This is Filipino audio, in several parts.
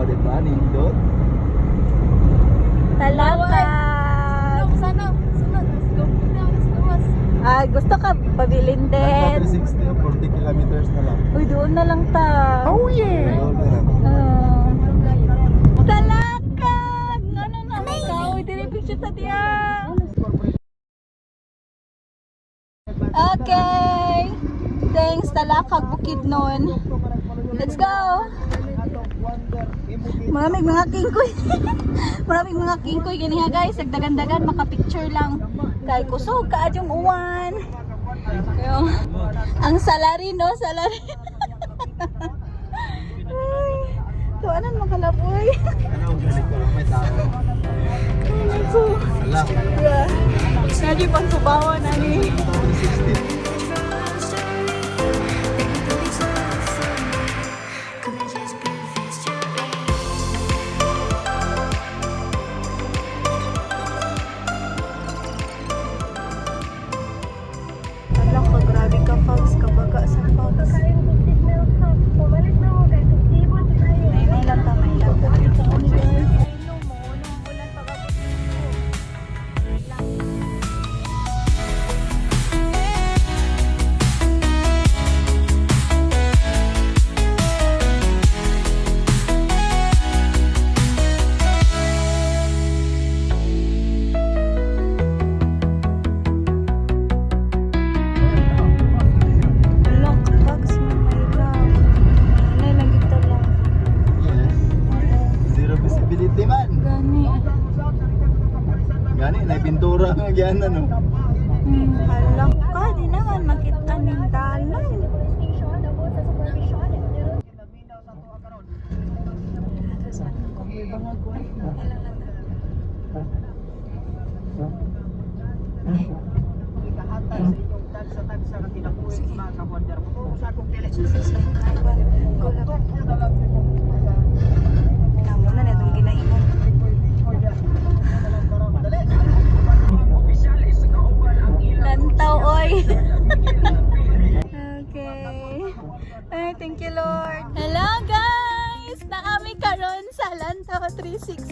O, di ba? Nindot. Talakad. Sana, sunod. Let's go. Let's go. Ah, gusto ka pabilin din. 360, 40 kilometers na lang. Uy, doon na lang ta. Oh, yeah. Na lang. talakad! Ano na ikaw? Dili picture ta diya. Okay. Thanks, talakag bukid nun. Let's go! Maraming mga kingkoy. Maraming mga kingkoy gani ha guys. Nagdagan-dagan makapicture lang. Kay kusog ka adyong uwan. Yung, ang salary no, salary. Tuanan makalaboy. Ano, galing ko Wala. yeah. Nadi pang subawan ani. 尖的那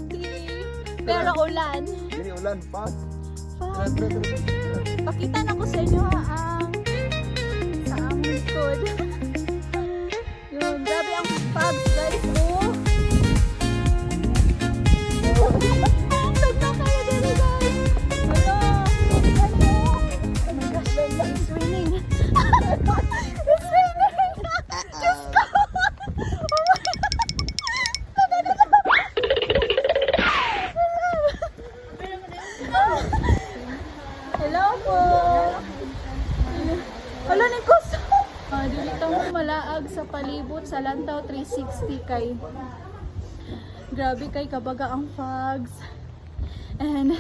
360. Pero ulan. Gini ulan pa. Fuck. Pakita na ko sa inyo ha, ang sa aming likod. Yun, grabe ang fogs, guys. Oh. Kuso. Ah, dito mo malaag sa palibot sa Lantaw 360 kay Grabe kay kabaga ang fogs. And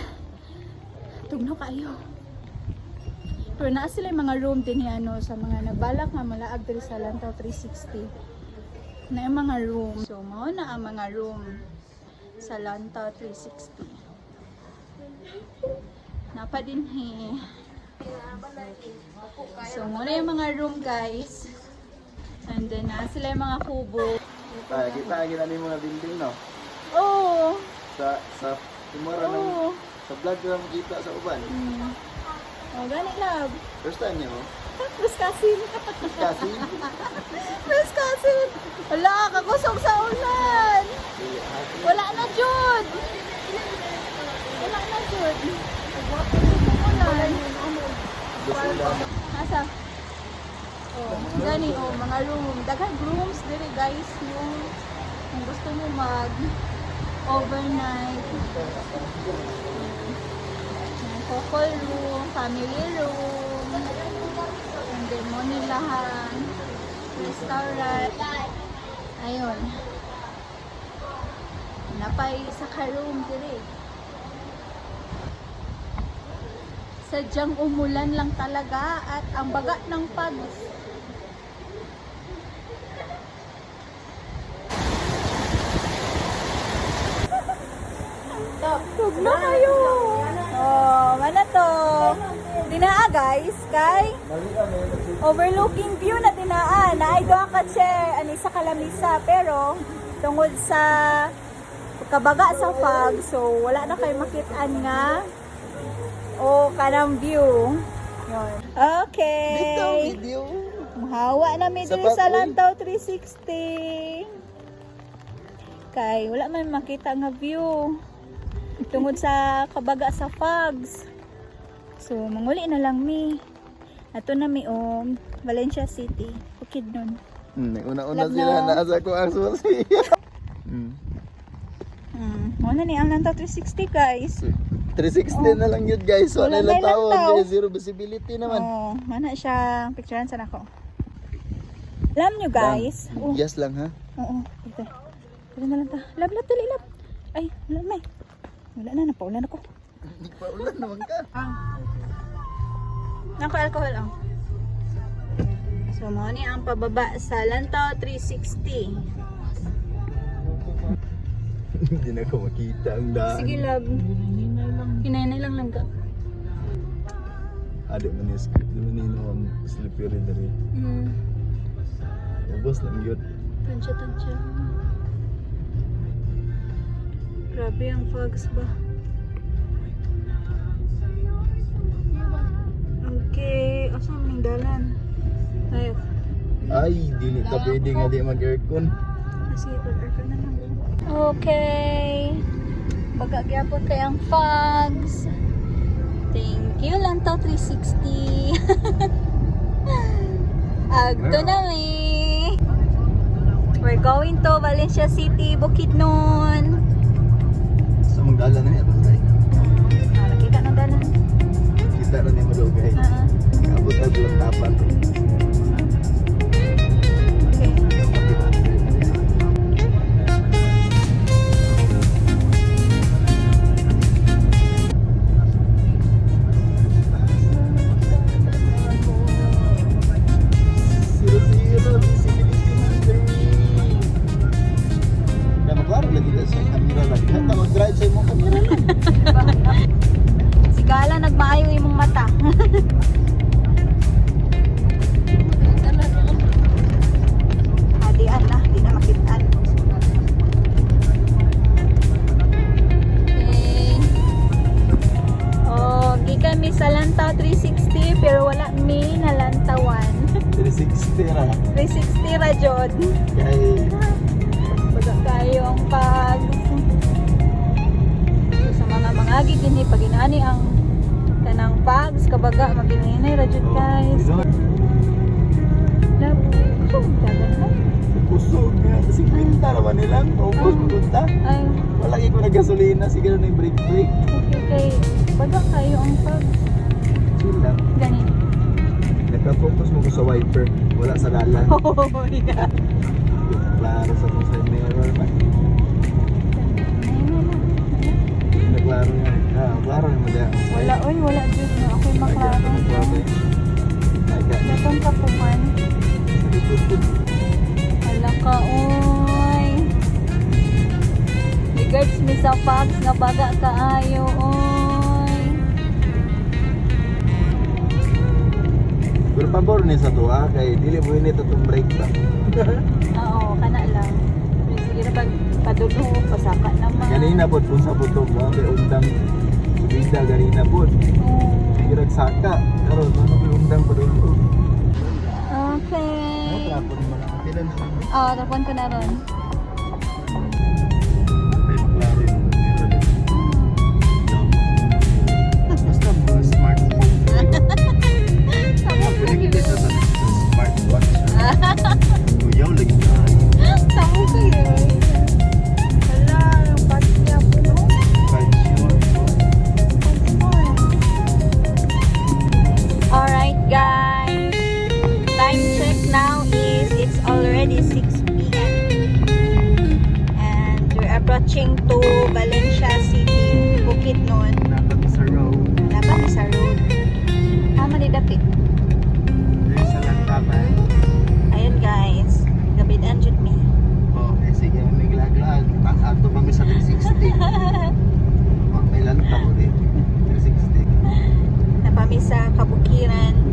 tugno kayo. Pero naa sila mga room din ano, sa mga nagbalak nga malaag diri sa Lantaw 360. Na yung mga room. So, mao na ang mga room sa Lantaw 360. Napa din he. So, muna yung mga room guys. And then, na sila yung mga kubo. Ah, kita kita ni mga building no. Oh! Sa sa tumara ng Oh! sa vlog ko kita sa uban. Hmm. Oh, gani love. First time niyo. Plus kasin. Kasi Plus kasin. Wala, kakusog sa ulan. Wala na, Jud. Wala na, Jud. Asa? Oh, gani oh, mga room. Daghang rooms diri guys, yung kung gusto mo mag overnight. Couple room, family room. And then mo nilahan. Restaurant. Ayun. Napay sa ka-room diri. Sadyang umulan lang talaga at ang baga ng pagos. Tug na kayo. Oh, mana to? Dinaa guys, kay overlooking view na dinaa. Na ay doha ka chair ani sa kalamisa pero tungod sa kabaga sa fog so wala na kay makitaan nga o kanang view yun okay Dito, video. Mahawa na mi diri sa. Lantaw 360. Kay wala man makita nga view. Tungod sa kabaga sa fogs. So manguli na lang mi. Ato na mi om Valencia City. Bukid nun. Hmm, una-una sila no. nasa ko ang susi. hmm. Hmm. Muna ni ang Lantaw 360 guys. 360 na lang yun guys. So, Wala lang. May Zero visibility naman. Oh, mana siya. Picturean sa nako. Alam nyo guys. Lang. Oh, Yes lang ha. Oo, ito. Ito na lang ta. Lab, lab, dali, lab. Ay, wala na. Wala na, napaulan ako. Hindi pa ulan naman ka. Nako, alcohol ang. So, mo ni ang pababa sa Lantaw 360. Hindi na ko makita ang daan. Sige, lab. Hinaynay lang lang ka. Adik man yung script. Di man yung ang slippery na rin. Hmm. Ubos lang yun. Tansya, tansya. Grabe ang fogs ba? Okay, asa man yung dalan? Ay, Ay, dili ka pwede nga di mag-aircon. Sige, pag-aircon na lang. Okay. Pagkagyapon kay ang fogs. Thank you lang to 360. Agto na mi. We're going to Valencia City, Bukidnon. Sa magdala na ito, guys. Ah, nakita ng dalan. Kita rin yung malugay. Ah, Abot na lang tapan. lang. Sigala nagmaayo imong mata. Adian na, di na makitaan. Okay. Oh, gikan mi sa Lantaw 360 pero wala mi na Lantawan. 360 ra. 360 ra Baga kayo ang pag sa mga mga gini pag inani ang kanang pags kabaga maginhinay ra jud guys. Dagan na. Kusog nga. 50 naman nilang. Maubos punta. Ay, Wala ko nagasolina. Sige na yung break-break. okay, okay. Baga kayo ang pags. Chill lang. Gani. Nagka-focus mo ko sa wiper. Wala sa dalan. Oh God. Klaro sa kung side mirror? Pero pabor ni sa tuwa kay dili mo ini itong break ba? Oo, kana lang. Pero Sige na pag padulo, pasaka naman. Ganina po kung sa buto ba kay undang subida ganina po. Oo. Girag saka. Karon ano ba undang pa dulo? Okay. Oo, tapon ko na ron. going to Valencia City, Bukid noon. Dapat sa road. Dapat sa road. Ah, mali dapit. There sa lantapan. Ayun guys, gabid and jud mi. Okay, sige, may laglag. Ang ato pa sa 360. Pag may lanta din. 360. Napami sa kabukiran.